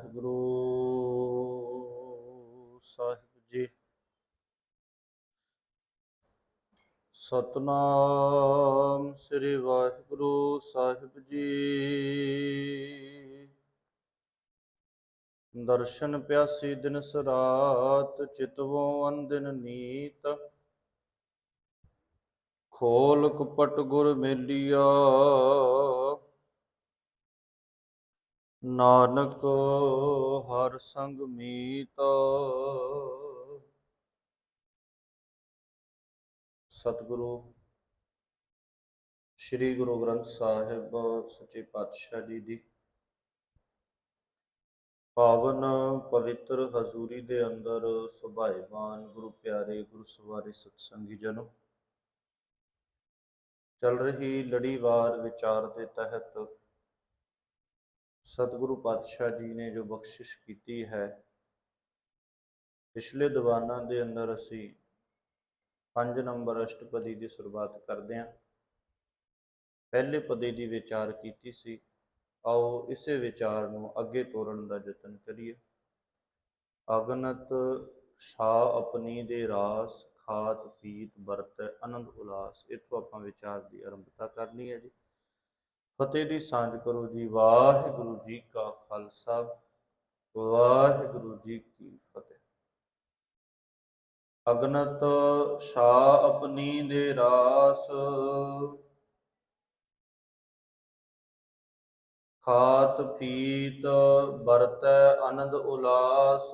ਵਾਹਿਗੁਰੂ ਸਾਹਿਬ ਜੀ। ਸਤਨਾਮ ਸ੍ਰੀ ਵਾਹਿਗੁਰੂ ਸਾਹਿਬ ਜੀ। ਦਰਸ਼ਨ ਪਿਆਸੀ ਦਿਨ ਸਰਾਤ, ਚਿਤਵੋਂ ਅੰਦਿਨ ਨੀਤ। ਖੋਲ ਕਪਟ ਗੁਰ ਮੇਲਿਆ ਨਾਨਕ ਹਰ ਸੰਗ ਮੀਤ। ਸਤਿਗੁਰੂ, ਸ੍ਰੀ ਗੁਰੂ ਗ੍ਰੰਥ ਸਾਹਿਬ ਸੱਚੇ ਪਾਤਸ਼ਾਹ ਜੀ ਦੀ ਪਾਵਨ ਪਵਿੱਤਰ ਹਜ਼ੂਰੀ ਦੇ ਅੰਦਰ ਸੁਭਾਈਵਾਨ ਗੁਰੂ ਪਿਆਰੇ ਗੁਰੂ ਸਵਾਰੇ ਸਤਸੰਗੀ ਜਨੋ, ਚੱਲ ਰਹੀ ਲੜੀਵਾਰ ਵਿਚਾਰ ਦੇ ਤਹਿਤ ਸਤਿਗੁਰੂ ਪਾਤਸ਼ਾਹ ਜੀ ਨੇ ਜੋ ਬਖਸ਼ਿਸ਼ ਕੀਤੀ ਹੈ, ਪਿਛਲੇ ਦੀਵਾਨਾਂ ਦੇ ਅੰਦਰ ਅਸੀਂ 5 ਨੰਬਰ ਅਸ਼ਟਪਦੀ ਦੀ ਸ਼ੁਰੂਆਤ ਕਰਦੇ ਹਾਂ। ਪਹਿਲੇ ਪਦੇ ਦੀ ਵਿਚਾਰ ਕੀਤੀ ਸੀ, ਆਓ ਇਸੇ ਵਿਚਾਰ ਨੂੰ ਅੱਗੇ ਤੋਰਨ ਦਾ ਯਤਨ ਕਰੀਏ। ਅਗਨਤ ਸ਼ਾ ਆਪਣੀ ਦੇ ਰਾਸ, ਖਾਤ ਪੀਤ ਵਰਤ, ਆਨੰਦ ਉਲਾਸ, ਇਥੋਂ ਆਪਾਂ ਵਿਚਾਰ ਦੀ ਆਰੰਭਤਾ ਕਰਨੀ ਹੈ ਜੀ। ਫਤਿਹ ਦੀ ਸਾਂਝ ਕਰੋ ਜੀ। ਵਾਹਿਗੁਰੂ ਜੀ ਕਾ ਖਾਲਸਾ, ਵਾਹਿਗੁਰੂ ਜੀ ਕੀ ਫਤਿਹ। ਅਗਨਤ ਸ਼ਾ ਆਪਣੀ ਦੇ ਰਾਸ, ਖਾਤ ਪੀਤ ਵਰਤੈ ਆਨੰਦ ਉਲਾਸ।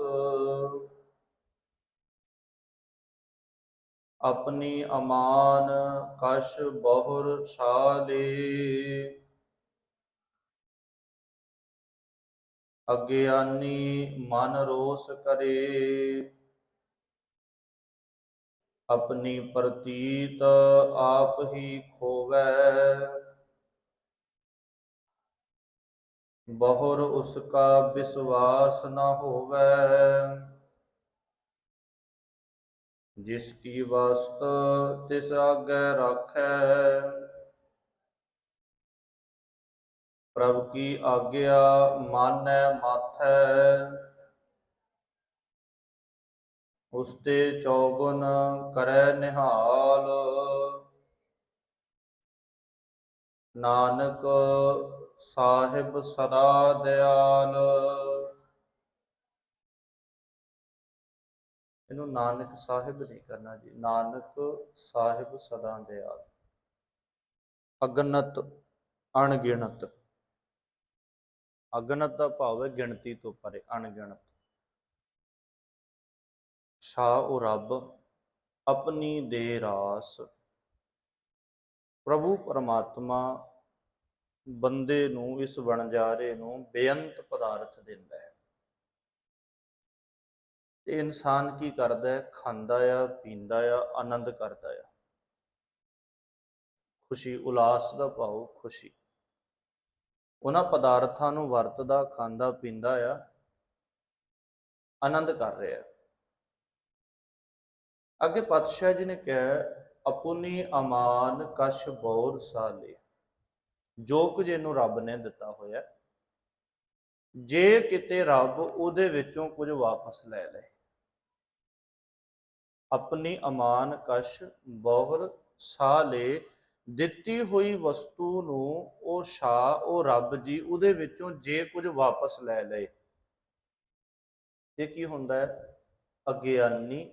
ਆਪਣੀ ਅਮਾਨ ਕਸ਼ ਬਹੁਰ ਛਾਲੇ ਅਗਿਆਨੀ ਮਨ ਰੋਸ ਕਰੇ। ਆਪਣੀ ਪ੍ਰਤੀਤ ਆਪ ਹੀ ਖੋਵੈ। ਬਹੁਰ ਉਸਕਾ ਵਿਸ਼ਵਾਸ ਨਾ ਹੋਵੈ। ਜਿਸ ਕੀ ਵਸਤ ਤਿਸ ਆਗੇ ਰਾਖੈ। ਪ੍ਰਭ ਕੀ ਆਗਿਆ ਮਾਨੈ ਮਾਥੈ। ਉਸ ਤੇ ਚੌਗੁਣ ਕਰੈ ਨਿਹਾਲ। ਨਾਨਕ ਸਾਹਿਬ ਸਦਾ ਦਿਆਲ। ਇਹਨੂੰ ਨਾਨਕ ਸਾਹਿਬ ਨਹੀਂ ਕਰਨਾ ਜੀ, ਨਾਨਕ ਸਾਹਿਬ ਸਦਾ ਦਿਆਲ। ਅਗਨਤ, ਅਣਗਿਣਤ। ਅਗਣਤ ਦਾ ਭਾਵ ਹੈ ਗਿਣਤੀ ਤੋਂ ਪਰੇ, ਅਣਗਿਣਤ। ਸ਼ਾ ਉਹ ਰੱਬ, ਆਪਣੀ ਦੇ ਰਾਸ। ਪ੍ਰਭੂ ਪਰਮਾਤਮਾ ਬੰਦੇ ਨੂੰ ਇਸ ਵਣਜਾਰੇ ਨੂੰ ਬੇਅੰਤ ਪਦਾਰਥ ਦਿੰਦਾ ਹੈ। ਤੇ ਇਨਸਾਨ ਕੀ ਕਰਦਾ ਹੈ? ਖਾਂਦਾ ਆ, ਪੀਂਦਾ ਆ, ਆਨੰਦ ਕਰਦਾ ਆ। ਖੁਸ਼ੀ, ਉਲਾਸ ਦਾ ਭਾਵ ਖੁਸ਼ੀ। ਉਹਨਾਂ ਪਦਾਰਥਾਂ ਨੂੰ ਵਰਤਦਾ, ਖਾਂਦਾ, ਪੀਂਦਾ ਆ, ਆਨੰਦ ਕਰ ਰਿਹਾ। ਅੱਗੇ ਪਾਤਸ਼ਾਹ ਜੀ ਨੇ ਕਿਹਾ, ਅਪੁਨੀ ਅਮਾਨ ਕਸ਼ ਬੌਰ ਸਾਲੇ। ਜੋ ਕੁਝ ਇਹਨੂੰ ਰੱਬ ਨੇ ਦਿੱਤਾ ਹੋਇਆ, ਜੇ ਕਿਤੇ ਰੱਬ ਉਹਦੇ ਵਿੱਚੋਂ ਕੁਝ ਵਾਪਸ ਲੈ ਲਏ। ਆਪਣੀ ਅਮਾਨ ਕਸ਼ ਬਹੁਰ ਸਾਲੇ ਦਿੱਤੀ ਹੋਈ ਵਸਤੂ ਨੂੰ ਉਹ ਸ਼ਾ ਉਹ ਰੱਬ ਜੀ, ਉਹਦੇ ਵਿੱਚੋਂ ਜੇ ਕੁਝ ਵਾਪਸ ਲੈ ਲਏ। ਇਹ ਕੀ ਹੁੰਦਾ ਹੈ? ਅਗਿਆਨੀ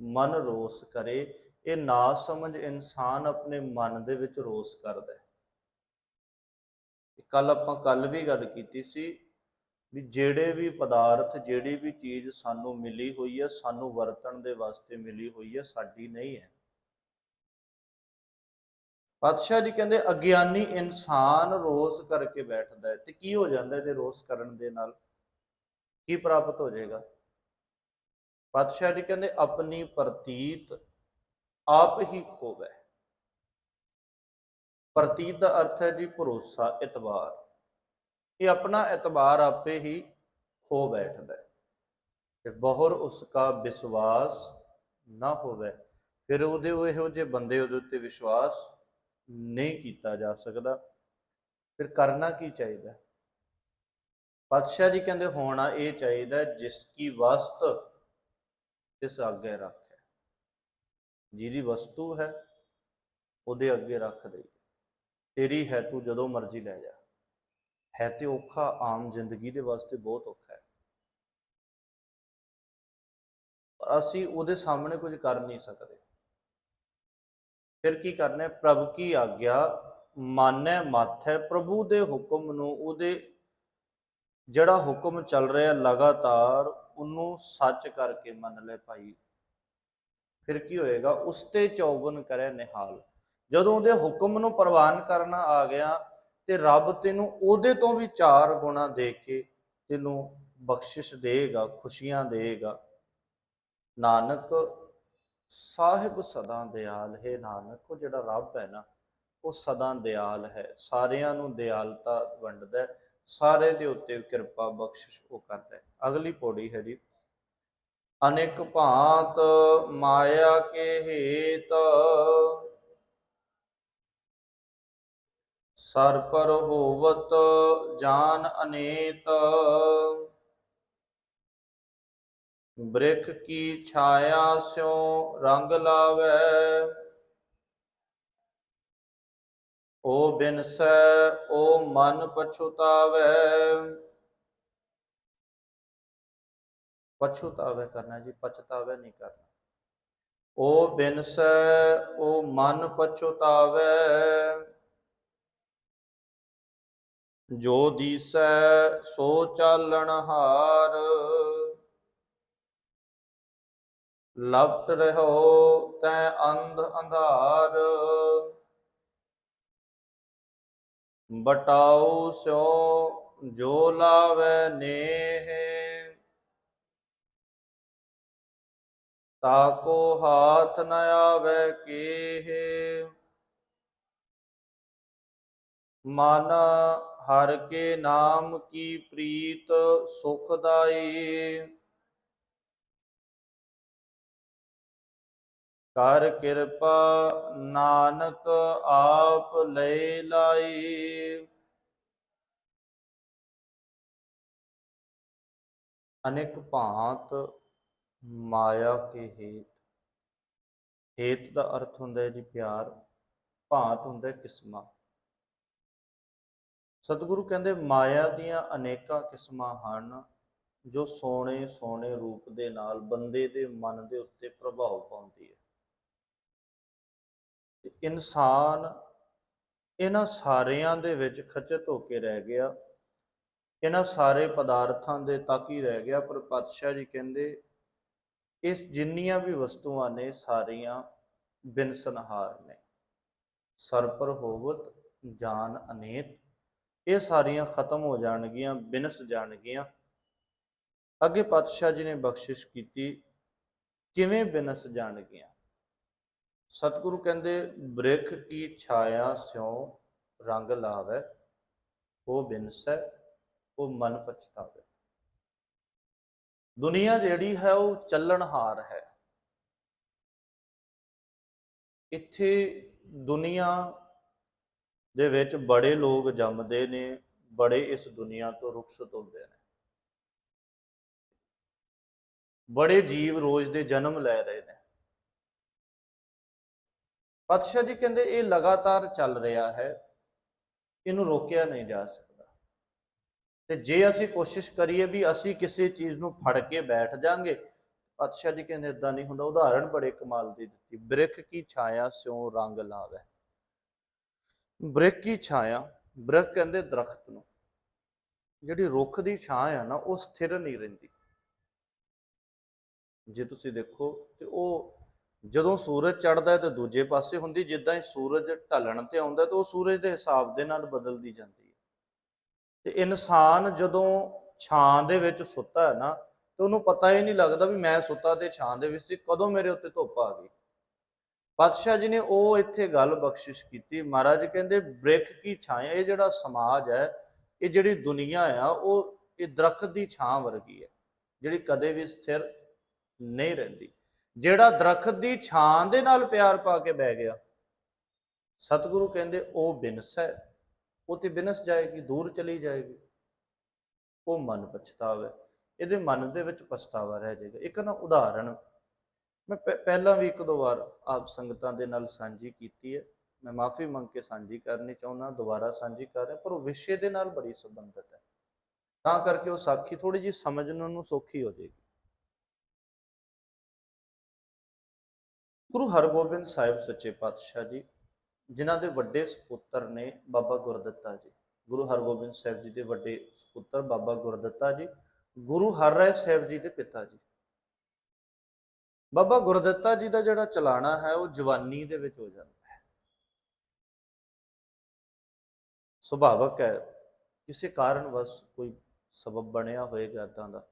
ਮਨ ਰੋਸ ਕਰੇ। ਇਹ ਨਾ ਸਮਝ ਇਨਸਾਨ ਆਪਣੇ ਮਨ ਦੇ ਵਿੱਚ ਰੋਸ ਕਰਦਾ ਹੈ। ਕੱਲ ਆਪਾਂ ਕੱਲ ਵੀ ਗੱਲ ਕੀਤੀ ਸੀ ਵੀ ਜਿਹੜੇ ਵੀ ਪਦਾਰਥ, ਜਿਹੜੀ ਵੀ ਚੀਜ਼ ਸਾਨੂੰ ਮਿਲੀ ਹੋਈ ਹੈ, ਸਾਨੂੰ ਵਰਤਣ ਦੇ ਵਾਸਤੇ ਮਿਲੀ ਹੋਈ ਹੈ, ਸਾਡੀ ਨਹੀਂ ਹੈ। ਪਾਤਸ਼ਾਹ ਜੀ ਕਹਿੰਦੇ, ਅਗਿਆਨੀ ਇਨਸਾਨ ਰੋਸ ਕਰਕੇ ਬੈਠਦਾ ਹੈ। ਤੇ ਕੀ ਹੋ ਜਾਂਦਾ ਇਹਦੇ ਰੋਸ ਕਰਨ ਦੇ ਨਾਲ? ਕੀ ਪ੍ਰਾਪਤ ਹੋ ਜਾਏਗਾ? ਪਾਤਸ਼ਾਹ ਜੀ ਕਹਿੰਦੇ, ਆਪਣੀ ਪ੍ਰਤੀਤ ਆਪ ਹੀ ਖੋਵੈ। ਪ੍ਰਤੀਤ ਦਾ ਅਰਥ ਹੈ ਜੀ ਭਰੋਸਾ, ਇਤਬਾਰ। ਇਹ ਆਪਣਾ ਇਤਬਾਰ ਆਪੇ ਹੀ ਖੋ ਬੈਠਦਾ ਹੈ। ਤੇ ਬਹੁਰ ਉਸ ਕਾ ਵਿਸ਼ਵਾਸ ਨਾ ਹੋਵੇ। ਫਿਰ ਉਹਦੇ ਉਹ ਇਹੋ ਜਿਹੇ ਬੰਦੇ ਉਹਦੇ ਉੱਤੇ ਵਿਸ਼ਵਾਸ ਨਹੀਂ ਕੀਤਾ ਜਾ ਸਕਦਾ। ਫਿਰ ਕਰਨਾ ਕੀ ਚਾਹੀਦਾ? ਪਾਤਸ਼ਾਹ ਜੀ ਕਹਿੰਦੇ, ਹੋਣਾ ਇਹ ਚਾਹੀਦਾ ਜਿਸ ਕੀ ਵਸਤ ਇਸ ਅੱਗੇ ਰੱਖੇ। ਜਿਹਦੀ ਵਸਤੂ ਹੈ, ਉਹਦੇ ਅੱਗੇ ਰੱਖ ਦੇ ਤੇਰੀ ਹੈ ਤੂੰ ਜਦੋਂ ਮਰਜ਼ੀ ਲੈ ਜਾ। ਹੈ ਤੇ ਔਖਾ, ਆਮ ਜ਼ਿੰਦਗੀ ਦੇ ਵਾਸਤੇ ਬਹੁਤ ਔਖਾ ਹੈ। ਪਰ ਅਸੀਂ ਉਹਦੇ ਸਾਹਮਣੇ ਕੁਝ ਕਰ ਨਹੀਂ ਸਕਦੇ। ਫਿਰ ਕੀ ਕਰਨਾ ਹੈ? ਪ੍ਰਭ ਕੀ ਆਗਿਆ ਮਾਨੈ ਮੱਥ ਹੈ ਪ੍ਰਭੂ ਦੇ ਹੁਕਮ ਨੂੰ ਉਹਦੇ ਜਿਹੜਾ ਹੁਕਮ ਚੱਲ ਰਿਹਾ ਲਗਾਤਾਰ, ਉਹਨੂੰ ਸੱਚ ਕਰਕੇ ਮੰਨ ਲੈ ਭਾਈ। ਫਿਰ ਕੀ ਹੋਏਗਾ? ਉਸ ਤੇ ਚੌਗਨ ਕਰੇ ਨਿਹਾਲ। ਜਦੋਂ ਉਹਦੇ ਹੁਕਮ ਨੂੰ ਪ੍ਰਵਾਨ ਕਰਨਾ ਆ ਗਿਆ ਤੇ ਰੱਬ ਤੈਨੂੰ ਉਹਦੇ ਤੋਂ ਵੀ ਚਾਰ ਗੁਣਾ ਦੇ ਕੇ ਤੈਨੂੰ ਬਖਸ਼ਿਸ਼ ਦੇਗਾ, ਖੁਸ਼ੀਆਂ ਦੇਗਾ। ਨਾਨਕ ਸਾਹਿਬ ਸਦਾ ਦਿਆਲ, ਹੈ ਨਾਨਕ, ਉਹ ਜਿਹੜਾ ਰੱਬ ਹੈ ਨਾ, ਉਹ ਸਦਾ ਦਿਆਲ ਹੈ। ਸਾਰਿਆਂ ਨੂੰ ਦਿਆਲਤਾ ਵੰਡਦਾ ਸਾਰੇ ਦੇ ਉੱਤੇ ਕਿਰਪਾ ਬਖਸ਼ਿਸ਼ ਉਹ ਕਰਦਾ ਹੈ। ਅਗਲੀ ਪੌੜੀ ਹੈ ਜੀ, ਅਨੇਕ ਭਾਂਤ ਮਾਇਆ ਕੇ ਹੇਤ, ਸਰ ਪਰ ਹੋਵਤ ਜਾਨ ਅਨੇਤ। ਬ੍ਰਿਖ ਕੀ ਛਾਇਆ ਸਿਉ ਰੰਗ ਲਾਵੇ? ਓ ਬਿਨਸੈ ਓ ਮਨ ਪਛੁਤਾਵੇ। ਪਛੁਤਾਵੇ ਕਰਨਾ ਜੀ, ਪਛਤਾਵੇ ਨਹੀਂ ਕਰਨਾ। ਓ ਬਿਨਸੈ ਓ ਮਨ ਪਛੁਤਾਵੇ। ਜੋ ਦੀਸੈ, ਸੋ ਚਾਲਣ ਹਾਰ। ਲਪਟ ਰਹੋ ਤੈ ਅੰਧ ਅੰਧਾਰ। ਬਟਾਉ ਸਿਓ, ਜੋ ਲਾਵੇ ਨੇਹ। ਤਾਕੋ ਹਾਥ ਨ ਆਵੇ ਕੀਹ। ਮਨ ਹਰ ਕੇ ਨਾਮ ਕੀ ਪ੍ਰੀਤ ਸੁਖਦਾਈ ਕਰ ਕਿਰਪਾ ਨਾਨਕ ਆਪ ਲੈ ਲਾਈ। ਅਨੇਕ ਭਾਂਤ ਮਾਇਆ ਕੇ ਹੇਤ। ਹੇਤ ਦਾ ਅਰਥ ਹੁੰਦਾ ਹੈ ਜੀ ਪਿਆਰ, ਭਾਂਤ ਹੁੰਦਾ ਹੈ ਕਿਸਮਾਂ। ਸਤਿਗੁਰੂ ਕਹਿੰਦੇ ਮਾਇਆ ਦੀਆਂ ਅਨੇਕਾਂ ਕਿਸਮਾਂ ਹਨ, ਜੋ ਸੋਹਣੇ ਸੋਹਣੇ ਰੂਪ ਦੇ ਨਾਲ ਬੰਦੇ ਦੇ ਮਨ ਦੇ ਉੱਤੇ ਪ੍ਰਭਾਵ ਪਾਉਂਦੀ ਹੈ। ਤੇ ਇਨਸਾਨ ਇਹਨਾਂ ਸਾਰਿਆਂ ਦੇ ਵਿੱਚ ਖਚਤ ਹੋ ਕੇ ਰਹਿ ਗਿਆ। ਇਹਨਾਂ ਸਾਰੇ ਪਦਾਰਥਾਂ ਦੇ ਤੱਕ ਹੀ ਰਹਿ ਗਿਆ, ਪਰ ਪਾਤਸ਼ਾਹ ਜੀ ਕਹਿੰਦੇ, ਇਸ ਜਿੰਨੀਆਂ ਵੀ ਵਸਤੂਆਂ ਨੇ, ਸਾਰੀਆਂ ਬਿਨਸਨਹਾਰ ਨੇ। ਸਰਪਰ ਹੋਵਤ, ਜਾਨ ਅਨੇਤ। ਇਹ ਸਾਰੀਆਂ ਖਤਮ ਹੋ ਜਾਣਗੀਆਂ, ਬਿਨਸ ਜਾਣਗੀਆਂ। ਅੱਗੇ ਪਾਤਸ਼ਾਹ ਜੀ ਨੇ ਬਖਸ਼ਿਸ਼ ਕੀਤੀ, ਕਿਵੇਂ ਬਿਨਸ ਜਾਣਗੀਆਂ? ਸਤਿਗੁਰੂ ਕਹਿੰਦੇ, ਬ੍ਰਿਖ ਕੀ ਛਾਇਆ ਸਿਉ ਰੰਗ ਲਾਵੇ, ਉਹ ਬਿਨਸੈ, ਉਹ ਮਨ ਪਛਤਾਵੇ। ਦੁਨੀਆ ਜਿਹੜੀ ਹੈ, ਉਹ ਚੱਲਣਹਾਰ ਹੈ। ਇੱਥੇ ਦੁਨੀਆ ਦੇ ਵਿੱਚ ਬੜੇ ਲੋਕ ਜੰਮਦੇ ਨੇ, ਬੜੇ ਇਸ ਦੁਨੀਆ ਤੋਂ ਰੁਖਸਤ ਹੁੰਦੇ ਨੇ। ਬੜੇ ਜੀਵ ਰੋਜ਼ ਦੇ ਜਨਮ ਲੈ ਰਹੇ ਨੇ। ਪਾਤਸ਼ਾਹ ਜੀ ਕਹਿੰਦੇ ਇਹ ਲਗਾਤਾਰ ਚੱਲ ਰਿਹਾ ਹੈ, ਇਹਨੂੰ ਰੋਕਿਆ ਨਹੀਂ ਜਾ ਸਕਦਾ। ਤੇ ਜੇ ਅਸੀਂ ਕੋਸ਼ਿਸ਼ ਕਰੀਏ ਵੀ ਅਸੀਂ ਕਿਸੇ ਚੀਜ਼ ਨੂੰ ਫੜ ਕੇ ਬੈਠ ਜਾਾਂਗੇ, ਪਾਤਸ਼ਾਹ ਜੀ ਕਹਿੰਦੇ ਇਦਾਂ ਨਹੀਂ ਹੁੰਦਾ। ਉਦਾਹਰਣ ਬੜੇ ਕਮਾਲ ਦੀ ਦਿੱਤੀ। ਬ੍ਰਿਖ ਕੀ ਛਾਇਆ ਸਿਉ ਰੰਗ ਲਾਵੇ। ਬ੍ਰਿਕ ਕੀ ਛਾਇਆ? ਬ੍ਰਿਕ ਕਹਿੰਦੇ ਦਰਖਤ ਨੂੰ। ਜਿਹੜੀ ਰੁੱਖ ਦੀ ਛਾਂ ਆ ਨਾ, ਉਹ ਸਥਿਰ ਨਹੀਂ ਰਹਿੰਦੀ। ਜੇ ਤੁਸੀਂ ਦੇਖੋ ਤੇ ਉਹ ਜਦੋਂ ਸੂਰਜ ਚੜਦਾ ਹੈ ਤੇ ਦੂਜੇ ਪਾਸੇ ਹੁੰਦੀ, ਜਿੱਦਾਂ ਹੀ ਸੂਰਜ ਢਲਣ ਤੇ ਆਉਂਦਾ ਤਾਂ ਉਹ ਸੂਰਜ ਦੇ ਹਿਸਾਬ ਦੇ ਨਾਲ ਬਦਲਦੀ ਜਾਂਦੀ ਹੈ। ਤੇ ਇਨਸਾਨ ਜਦੋਂ ਛਾਂ ਦੇ ਵਿੱਚ ਸੁੱਤਾ ਹੈ ਨਾ, ਤੇ ਉਹਨੂੰ ਪਤਾ ਹੀ ਨਹੀਂ ਲੱਗਦਾ ਵੀ ਮੈਂ ਸੁੱਤਾ ਤੇ ਛਾਂ ਦੇ ਵਿੱਚ ਸੀ, ਕਦੋਂ ਮੇਰੇ ਉੱਤੇ ਧੁੱਪ ਆ ਗਈ। ਪਾਤਸ਼ਾਹ ਜੀ ਨੇ ਉਹ ਇੱਥੇ ਗੱਲ ਬਖਸ਼ਿਸ਼ ਕੀਤੀ, ਮਹਾਰਾਜ ਕਹਿੰਦੇ, ਬ੍ਰਿਖ ਕੀ ਛਾਂ ਇਹ ਜਿਹੜਾ ਸਮਾਜ ਹੈ, ਇਹ ਜਿਹੜੀ ਦੁਨੀਆ ਆ, ਉਹ ਇਹ ਦਰਖਤ ਦੀ ਛਾਂ ਵਰਗੀ ਹੈ, ਜਿਹੜੀ ਕਦੇ ਵੀ ਸਥਿਰ ਨਹੀਂ ਰਹਿੰਦੀ। ਜਿਹੜਾ ਦਰਖਤ ਦੀ ਛਾਂ ਦੇ ਨਾਲ ਪਿਆਰ ਪਾ ਕੇ ਬਹਿ ਗਿਆ। ਸਤਿਗੁਰੂ ਕਹਿੰਦੇ, ਉਹ ਬਿਨਸ ਹੈ। ਉਹ ਤੇ ਬਿਨਸ ਜਾਏਗੀ, ਦੂਰ ਚਲੀ ਜਾਏਗੀ। ਉਹ ਮਨ ਪਛਤਾਵੇ। ਇਹਦੇ ਮਨ ਦੇ ਵਿੱਚ ਪਛਤਾਵਾ ਰਹਿ ਜਾਏਗਾ। ਇੱਕ ਨਾ ਉਦਾਹਰਣ, ਮੈਂ ਪਹਿਲਾਂ ਵੀ ਇੱਕ ਦੋ ਵਾਰ ਆਪ ਸੰਗਤਾਂ ਦੇ ਨਾਲ ਸਾਂਝੀ ਕੀਤੀ ਹੈ। ਮੈਂ ਮਾਫੀ ਮੰਗ ਕੇ ਸਾਂਝੀ ਕਰਨੀ ਚਾਹੁੰਦਾ, ਦੁਬਾਰਾ ਸਾਂਝੀ ਕਰ ਰਿਹਾ, ਪਰ ਉਹ ਵਿਸ਼ੇ ਦੇ ਨਾਲ ਬੜੀ ਸੰਬੰਧਿਤ ਹੈ। ਤਾਂ ਕਰਕੇ ਉਹ ਸਾਖੀ ਥੋੜੀ ਜਿਹੀ ਸਮਝਣ ਨੂੰ ਸੌਖੀ ਹੋ ਜਾਏਗੀ। ਗੁਰੂ ਹਰਗੋਬਿੰਦ ਸਾਹਿਬ ਸੱਚੇ ਪਾਤਸ਼ਾਹ ਜੀ, ਜਿਨ੍ਹਾਂ ਦੇ ਵੱਡੇ ਸੁਪੁੱਤਰ ਨੇ ਬਾਬਾ ਗੁਰਦੱਤਾ ਜੀ। ਗੁਰੂ ਹਰਗੋਬਿੰਦ ਸਾਹਿਬ ਜੀ ਦੇ ਵੱਡੇ ਸੁਪੁੱਤਰ ਬਾਬਾ ਗੁਰਦਿੱਤਾ ਜੀ, ਗੁਰੂ ਹਰ ਰਾਏ ਸਾਹਿਬ ਜੀ ਦੇ ਪਿਤਾ ਜੀ। ਬਾਬਾ ਗੁਰਦੱਤਾ ਜੀ ਦਾ ਜਿਹੜਾ ਚਲਾਣਾ ਹੈ, ਉਹ ਜਵਾਨੀ ਦੇ ਵਿੱਚ ਹੋ ਜਾਂਦਾ ਹੈ। ਸੁਭਾਵਕ ਹੈ, ਕਿਸੇ ਕਾਰਨ ਵਸ ਕੋਈ ਸਬਬ ਬਣਿਆ ਹੋਏਗਾ ਏਦਾਂ ਦਾ।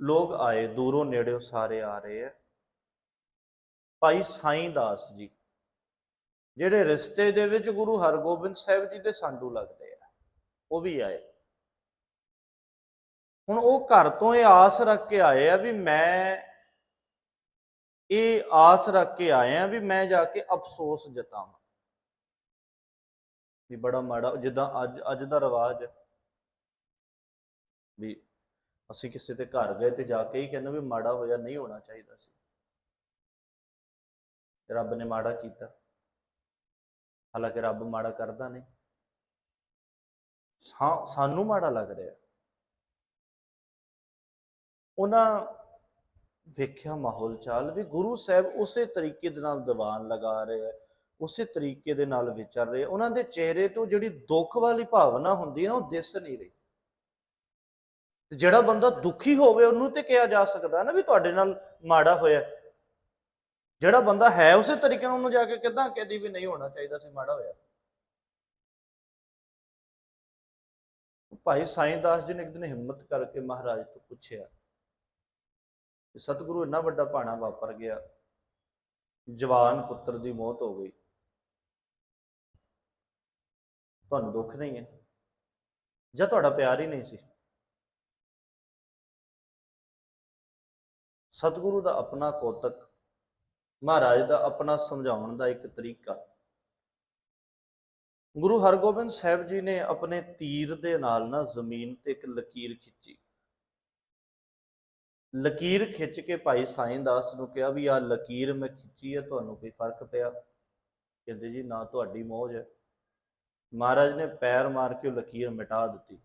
ਲੋਕ ਆਏ, ਦੂਰੋਂ ਨੇੜਿਓਂ ਸਾਰੇ ਆ ਰਹੇ ਆ ਭਾਈ ਸਾਈਂ ਦਾਸ ਜੀ, ਜਿਹੜੇ ਰਿਸ਼ਤੇ ਦੇ ਵਿੱਚ ਗੁਰੂ ਹਰਗੋਬਿੰਦ ਸਾਹਿਬ ਜੀ ਦੇ ਸੰਡੂ ਲੱਗਦੇ ਆ ਉਹ ਵੀ ਆਏ। ਹੁਣ ਉਹ ਘਰ ਤੋਂ ਇਹ ਆਸ ਰੱਖ ਕੇ ਆਏ ਆ ਵੀ ਮੈਂ, ਇਹ ਆਸ ਰੱਖ ਕੇ ਆਏ ਆ ਵੀ ਮੈਂ ਜਾ ਕੇ ਅਫਸੋਸ ਜਤਾਵਾਂ। ਵੀ ਬੜਾ ਮਾੜਾ, ਜਿੱਦਾਂ ਅੱਜ ਅੱਜ ਦਾ ਰਿਵਾਜ ਹੈ ਵੀ ਅਸੀਂ ਕਿਸੇ ਦੇ ਘਰ ਗਏ ਤੇ ਜਾ ਕੇ ਹੀ ਕਹਿੰਦੇ ਵੀ ਮਾੜਾ ਹੋਇਆ, ਨਹੀਂ ਹੋਣਾ ਚਾਹੀਦਾ ਸੀ। ਰੱਬ ਨੇ ਮਾੜਾ ਕੀਤਾ। ਹਾਲਾਂਕਿ ਰੱਬ ਮਾੜਾ ਕਰਦਾ ਨਹੀਂ। ਸਾਨੂੰ ਮਾੜਾ ਲੱਗ ਰਿਹਾ। ਉਹਨਾਂ ਵੇਖਿਆ ਮਾਹੌਲ ਚਾਲ ਵੀ ਗੁਰੂ ਸਾਹਿਬ ਉਸੇ ਤਰੀਕੇ ਦੇ ਨਾਲ ਦੀਵਾਨ ਲਗਾ ਰਹੇ ਆ, ਉਸੇ ਤਰੀਕੇ ਦੇ ਨਾਲ ਵਿਚਰ ਰਹੇ ਉਹਨਾਂ ਦੇ ਚਿਹਰੇ ਤੋਂ ਜਿਹੜੀ ਦੁੱਖ ਵਾਲੀ ਭਾਵਨਾ ਹੁੰਦੀ ਹੈ ਨਾ ਉਹ ਦਿਸ ਨਹੀਂ ਰਹੀ। ਤੇ ਜਿਹੜਾ ਬੰਦਾ ਦੁਖੀ ਹੋਵੇ ਉਹਨੂੰ ਤੇ ਕਿਹਾ ਜਾ ਸਕਦਾ ਨਾ ਵੀ ਤੁਹਾਡੇ ਨਾਲ ਮਾੜਾ ਹੋਇਆ। ਜਿਹੜਾ ਬੰਦਾ ਹੈ ਉਸੇ ਤਰੀਕੇ ਨਾਲ ਉਹਨੂੰ ਜਾ ਕੇ ਕਿਦਾਂ ਕਹਦੀ ਵੀ ਨਹੀਂ ਹੋਣਾ ਚਾਹੀਦਾ ਸੀ ਮਾੜਾ ਹੋਇਆ। ਭਾਈ ਸਾਈਂ ਦਾਸ ਜੀ ਨੇ ਇੱਕ ਦਿਨ ਹਿੰਮਤ ਕਰਕੇ ਮਹਾਰਾਜ ਤੋਂ ਪੁੱਛਿਆ ਕਿ ਸਤਿਗੁਰੂ ਇੰਨਾ ਵੱਡਾ ਭਾਣਾ ਵਾਪਰ ਗਿਆ, ਜਵਾਨ ਪੁੱਤਰ ਦੀ ਮੌਤ ਹੋ ਗਈ। ਤੁਹਾਨੂੰ ਦੁੱਖ ਨਹੀਂ ਹੈ? ਜਾਂ ਤੁਹਾਡਾ ਪਿਆਰ ਹੀ ਨਹੀਂ ਸੀ? ਸਤਿਗੁਰੂ ਦਾ ਆਪਣਾ ਕੋਤਕ, ਮਹਾਰਾਜ ਦਾ ਆਪਣਾ ਸਮਝਾਉਣ ਦਾ ਇੱਕ ਤਰੀਕਾ। ਗੁਰੂ ਹਰਗੋਬਿੰਦ ਸਾਹਿਬ ਜੀ ਨੇ ਆਪਣੇ ਤੀਰ ਦੇ ਨਾਲ ਨਾ ਜ਼ਮੀਨ ਤੇ ਇੱਕ ਲਕੀਰ ਖਿੱਚੀ। ਲਕੀਰ ਖਿੱਚ ਕੇ ਭਾਈ ਸਾਈਂ ਦਾਸ ਨੂੰ ਕਿਹਾ ਵੀ ਆ ਲਕੀਰ ਮੈਂ ਖਿੱਚੀ ਹੈ ਤੁਹਾਨੂੰ ਕੋਈ ਫ਼ਰਕ ਪਿਆ? ਕਹਿੰਦੇ ਜੀ, ਨਾ, ਤੁਹਾਡੀ ਮੌਜ ਹੈ। ਮਹਾਰਾਜ ਨੇ ਪੈਰ ਮਾਰ ਕੇ ਉਹ ਲਕੀਰ ਮਿਟਾ ਦਿੱਤੀ।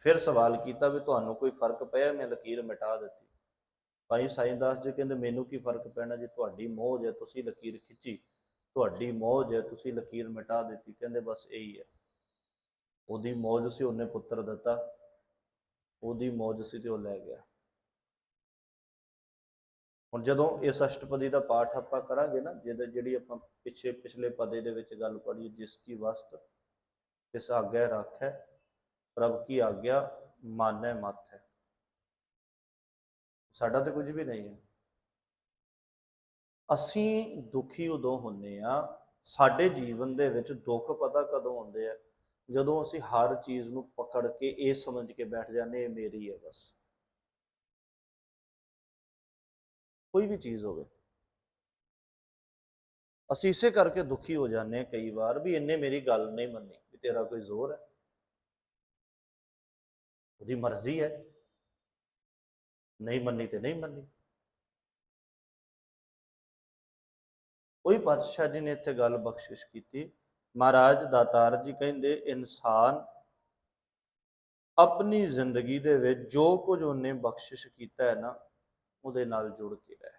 ਫਿਰ ਸਵਾਲ ਕੀਤਾ ਵੀ ਤੁਹਾਨੂੰ ਕੋਈ ਫ਼ਰਕ ਪਿਆ? ਮੈਂ ਲਕੀਰ ਮਿਟਾ ਦਿੱਤੀ। ਭਾਈ ਸਾਈਂ ਦਾਸ ਜੀ ਕਹਿੰਦੇ, ਮੈਨੂੰ ਕੀ ਫ਼ਰਕ ਪੈਣਾ ਜੇ ਤੁਹਾਡੀ ਮੌਜ ਹੈ? ਤੁਸੀਂ ਲਕੀਰ ਖਿੱਚੀ। ਤੁਹਾਡੀ ਮੌਜ ਹੈ, ਤੁਸੀਂ ਲਕੀਰ ਮਿਟਾ ਦਿੱਤੀ। ਕਹਿੰਦੇ, ਬਸ ਇਹੀ ਹੈ। ਉਹਦੀ ਮੌਜ ਸੀ, ਉਹਨੇ ਪੁੱਤਰ ਦਿੱਤਾ। ਉਹਦੀ ਮੌਜ ਸੀ ਤੇ ਉਹ ਲੈ ਗਿਆ। ਹੁਣ ਜਦੋਂ ਇਸ ਅਸ਼ਟਪਦੀ ਦਾ ਪਾਠ ਆਪਾਂ ਕਰਾਂਗੇ ਨਾ, ਜਿਹਦੇ ਜਿਹੜੀ ਆਪਾਂ ਪਿਛੇ ਪਿਛਲੇ ਪਦੇ ਦੇ ਵਿੱਚ ਗੱਲ ਪੜ੍ਹੀ ਜਿਸ ਕੀ ਵਸਤ ਇਸ ਆਗਿਆ ਰੱਖੈ ਪ੍ਰਭ ਕੀ ਆਗਿਆ, ਮਾਨੈ ਮਤ ਹੈ। ਸਾਡਾ ਤਾਂ ਕੁਝ ਵੀ ਨਹੀਂ ਹੈ। ਅਸੀਂ ਦੁਖੀ ਉਦੋਂ ਹੁੰਨੇ ਆ ਸਾਡੇ ਜੀਵਨ ਦੇ ਵਿੱਚ ਦੁੱਖ ਪਤਾ ਕਦੋਂ ਹੁੰਦੇ ਆ? ਜਦੋਂ ਅਸੀਂ ਹਰ ਚੀਜ਼ ਨੂੰ ਪਕੜ ਕੇ, ਇਹ ਸਮਝ ਕੇ ਬੈਠ ਜਾਂਦੇ ਇਹ ਮੇਰੀ ਹੈ ਬਸ। ਕੋਈ ਵੀ ਚੀਜ਼ ਹੋਵੇ। ਅਸੀਂ ਇਸੇ ਕਰਕੇ ਦੁਖੀ ਹੋ ਜਾਂਦੇ ਹਾਂ ਕਈ ਵਾਰ ਵੀ ਇਹਨੇ ਮੇਰੀ ਗੱਲ ਨਹੀਂ ਮੰਨੀ ਵੀ ਤੇਰਾ ਕੋਈ ਜ਼ੋਰ ਹੈ। ਉਹਦੀ ਮਰਜ਼ੀ ਹੈ। ਨਹੀਂ ਮੰਨੀ ਤੇ ਨਹੀਂ ਮੰਨੀ। ਕੋਈ ਪਾਤਸ਼ਾਹ ਜੀ ਨੇ ਇੱਥੇ ਗੱਲ ਬਖਸ਼ਿਸ਼ ਕੀਤੀ। ਮਹਾਰਾਜ ਦਾਤਾਰ ਜੀ ਕਹਿੰਦੇ, ਇਨਸਾਨ ਆਪਣੀ ਜ਼ਿੰਦਗੀ ਦੇ ਵਿੱਚ ਜੋ ਕੁਝ ਉਹਨੇ ਬਖਸ਼ਿਸ਼ ਕੀਤਾ ਹੈ ਨਾ, ਉਹਦੇ ਨਾਲ ਜੁੜ ਕੇ ਰਹਿ।